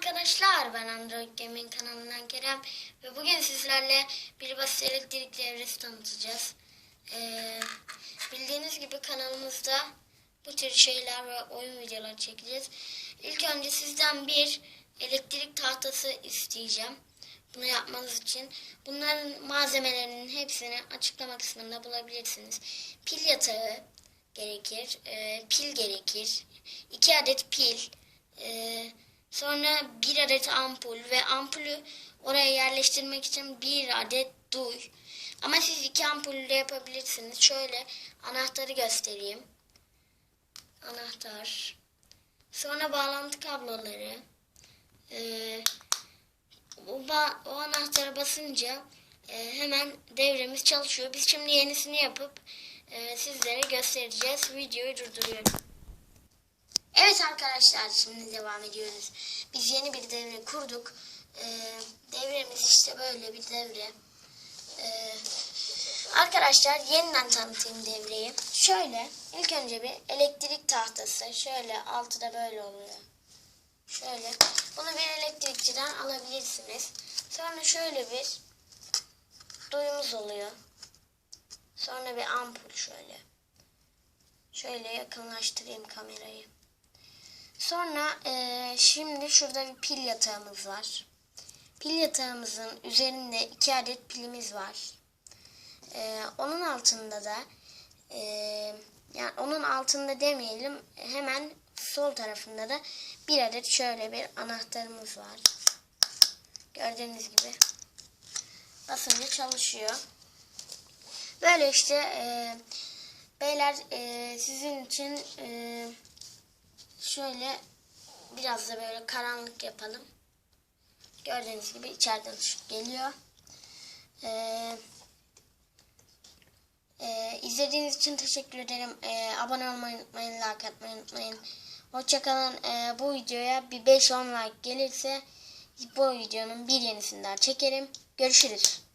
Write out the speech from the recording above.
arkadaşlar ben Android Gaming kanalından Kerem ve bugün sizlerle bir basit elektrik devresi tanıtacağız. Ee, bildiğiniz gibi kanalımızda bu tür şeyler ve oyun videoları çekeceğiz. İlk önce sizden bir elektrik tahtası isteyeceğim. Bunu yapmanız için bunların malzemelerinin hepsini açıklama kısmında bulabilirsiniz. Pil yatağı gerekir, e, pil gerekir, 2 adet pil, e, sonra bir adet ampul ve ampulü oraya yerleştirmek için bir adet duy. Ama siz iki ampulle yapabilirsiniz. Şöyle anahtarı göstereyim. Anahtar. Sonra bağlantı kabloları. Ee, o, o anahtara basınca e, hemen devremiz çalışıyor. Biz şimdi yenisini yapıp e, sizlere göstereceğiz. Videoyu durduruyorum. Evet arkadaşlar şimdi devam ediyoruz. Biz yeni bir devre kurduk. Ee, devremiz işte böyle bir devre. Ee, arkadaşlar yeniden tanıtayım devreyi. Şöyle ilk önce bir elektrik tahtası. Şöyle altı da böyle oluyor. Şöyle. Bunu bir elektrikçiden alabilirsiniz. Sonra şöyle bir duyumuz oluyor. Sonra bir ampul şöyle. Şöyle yakınlaştırayım kamerayı. Sonra eee, şimdi şurada bir pil yatağımız var. Pil yatağımızın üzerinde iki adet pilimiz var. Eee, onun altında da eee, yani onun altında demeyelim hemen sol tarafında da bir adet şöyle bir anahtarımız var. Gördüğünüz gibi basınca çalışıyor. Böyle işte eee, beyler eee, sizin için eee Şöyle biraz da böyle karanlık yapalım. Gördüğünüz gibi içeriden ışık geliyor. Ee, e, izlediğiniz için teşekkür ederim. Ee, abone olmayı unutmayın, like atmayı unutmayın. Hoşçakalın. Ee, bu videoya bir 5-10 like gelirse bu videonun bir yenisini daha çekerim. Görüşürüz.